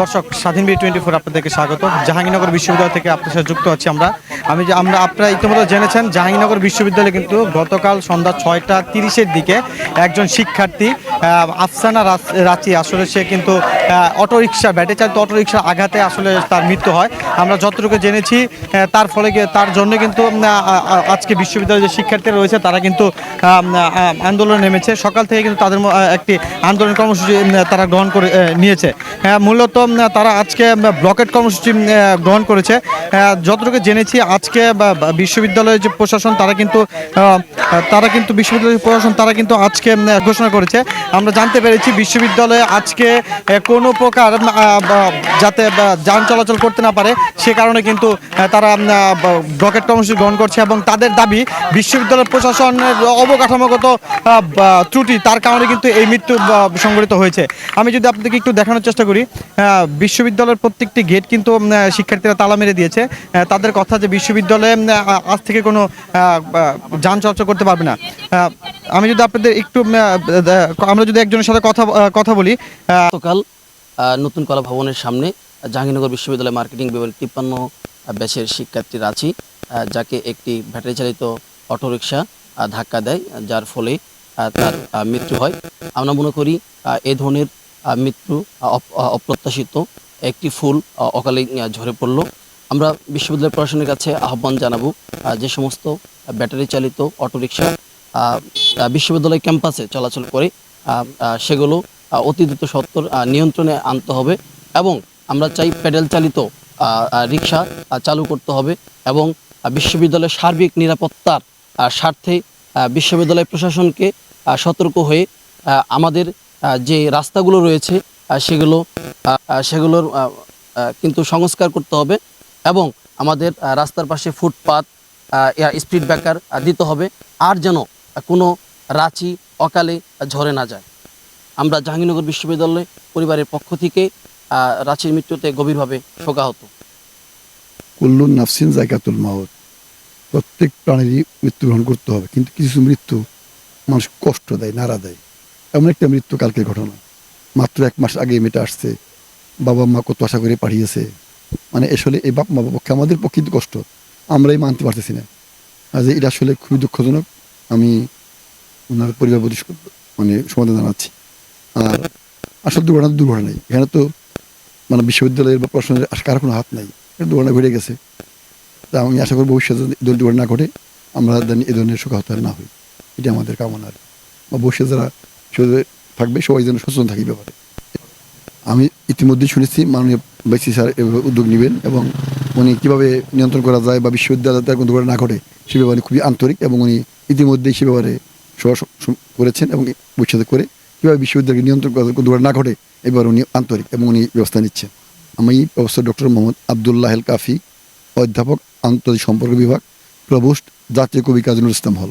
দর্শক স্বাধীন B twenty four আপনাদেরকে স্বাগত জাহাঙ্গীরনগর বিশ্ববিদ্যালয় থেকে আপনার সাথে যুক্ত আছি আমরা। আমি যে আমরা আপনারা ইতিমধ্যে জেনেছেন জাহাঙ্গীরনগর বিশ্ববিদ্যালয়ে কিন্তু গতকাল সন্ধ্যা ছয়টা তিরিশের দিকে একজন শিক্ষার্থী আফসানা রাচি আসলে সে কিন্তু অটোরিকশা ব্যাটে চালিত অটোরিকশার আঘাতে আসলে তার মৃত্যু হয়। আমরা যতটুকু জেনেছি তার ফলে তার জন্য কিন্তু আজকে বিশ্ববিদ্যালয়ের যে শিক্ষার্থীরা রয়েছে তারা কিন্তু আন্দোলনে নেমেছে। সকাল থেকে কিন্তু তাদের একটি আন্দোলন কর্মসূচি তারা গ্রহণ করে নিয়েছে। হ্যাঁ, মূলত তারা আজকে ব্লকেট কর্মসূচি গ্রহণ করেছে। যতটুকু জেনেছি, আজকে বিশ্ববিদ্যালয়ের যে প্রশাসন, তারা কিন্তু তারা কিন্তু, বিশ্ববিদ্যালয়ের প্রশাসন, তারা কিন্তু আজকে ঘোষণা করেছে। আমরা জানতে পেরেছি, বিশ্ববিদ্যালয়ে আজকে কোনো প্রকার যাতে যান চলাচল করতে না পারে, সে কারণে কিন্তু তারা ব্লকেট কর্মসূচি গ্রহণ করছে এবং তাদের দাবি, বিশ্ববিদ্যালয় প্রশাসনের অবকাঠামোগত ত্রুটি, তার কারণে কিন্তু এই মৃত্যু সংঘটিত হয়েছে। আমি যদি আপনাদেরকে একটু দেখানোর চেষ্টা করি বিশ্ববিদ্যালয়ের প্রত্যেকটি গেট কিন্তু শিক্ষার্থীরা তালা মেরে দিয়েছে। তাদের কথা যে বিশ্ববিদ্যালয়ে আজ থেকে কোনো যান চলাচল করতে পারবে না। আমি যদি আপনাদের একটু আমরা যদি একজনের সাথে কথা কথা বলি গতকাল নতুন কলা ভবনের সামনে জাহাঙ্গীরনগর বিশ্ববিদ্যালয় মার্কেটিং বিভাগের তিপ্পান্ন ব্যাচের শিক্ষার্থীরা আছি যাকে একটি ব্যাটারি চালিত অটোরিকশা ধাক্কা দেয়, যার ফলে তার মৃত্যু হয়। আমরা মনে করি এ ধরনের মৃত্যু অপ্রত্যাশিত একটি ফুল অকালে ঝরে পড়ল। আমরা বিশ্ববিদ্যালয় প্রশাসনের কাছে আহ্বান জানাব যে সমস্ত ব্যাটারি চালিত অটোরিকশা বিশ্ববিদ্যালয় ক্যাম্পাসে চলাচল করে সেগুলো অতি দ্রুত সত্তর নিয়ন্ত্রণে আনতে হবে এবং আমরা চাই প্যাডেল চালিত রিক্সা চালু করতে হবে এবং বিশ্ববিদ্যালয়ের সার্বিক নিরাপত্তার স্বার্থে বিশ্ববিদ্যালয় প্রশাসনকে সতর্ক হয়ে আমাদের যে রাস্তাগুলো রয়েছে সেগুলো সেগুলোর কিন্তু সংস্কার করতে হবে এবং আমাদের রাস্তার পাশে ফুটপাত স্পিড ব্রেকার দিতে হবে আর যেন কোনো রাঁচি, অকালে ঝরে না যায়। আমরা জাহাঙ্গীরনগর বিশ্ববিদ্যালয় পরিবারের পক্ষ থেকে রাঁচির মৃত্যুতে গভীরভাবে শোকাহত। কুল্লু নাফসিন জায়গাতুল মাউত, প্রত্যেক প্রাণীরই মৃত্যুগ্রহণ করতে হবে, কিন্তু কিছু মৃত্যু মানুষ কষ্ট দেয়, নাড়া দেয়। এমন একটা মৃত্যু কালকের ঘটনা। মাত্র এক মাস আগে মেয়েটা আসছে। বাবা মা কত আশা করে পাঠিয়েছে মানে আসলে এই বাপ মা পক্ষে আমাদের পক্ষে কিন্তু কষ্ট। আমরাই মানতে পারতেছি না। আজ এটা আসলে খুবই দুঃখজনক, আমি ওনার পরিবার প্রতি মানে সমাধান জানাচ্ছি। আর আসল দুর্ঘটনা দুর্ঘটনাই। এখানে তো মানে বিশ্ববিদ্যালয়ের বা প্রশাসনের কারও কোনো হাত নাই। দুর্ঘটনা ঘটে গেছে। তা আমি আশা করি ভবিষ্যতে দুর্ঘটনা ঘটে, আমরা যেন এ ধরনের আর না হই। এটা আমাদের কামনা আর বা ভবিষ্যতে যারা বিশ্ববিদ্যালয়ে থাকবে, সবাই যেন সচেতন থাকি ব্যাপারে। আমি ইতিমধ্যেই শুনেছি, মাননীয় বাইসি স্যার এভাবে উদ্যোগ নেবেন এবং উনি কীভাবে নিয়ন্ত্রণ করা যায় বা বিশ্ববিদ্যালয় তার কোনো না ঘটে, সে ব্যাপারে খুবই আন্তরিক এবং উনি ইতিমধ্যেই সে ব্যাপারে করেছেন এবং ভবিষ্যতে করে কীভাবে বিশ্ববিদ্যালয়কে নিয়ন্ত্রণ করা কোনো না ঘটে এবার উনি আন্তরিক এবং উনি ব্যবস্থা নিচ্ছেন। আমি প্রফেসর ডক্টর মোহাম্মদ আবদুল্লাহ কাফি, অধ্যাপক আন্তর্জাতিক সম্পর্ক বিভাগ, প্রভোস্ট জাতীয় কবি কাজী ইসলাম হল।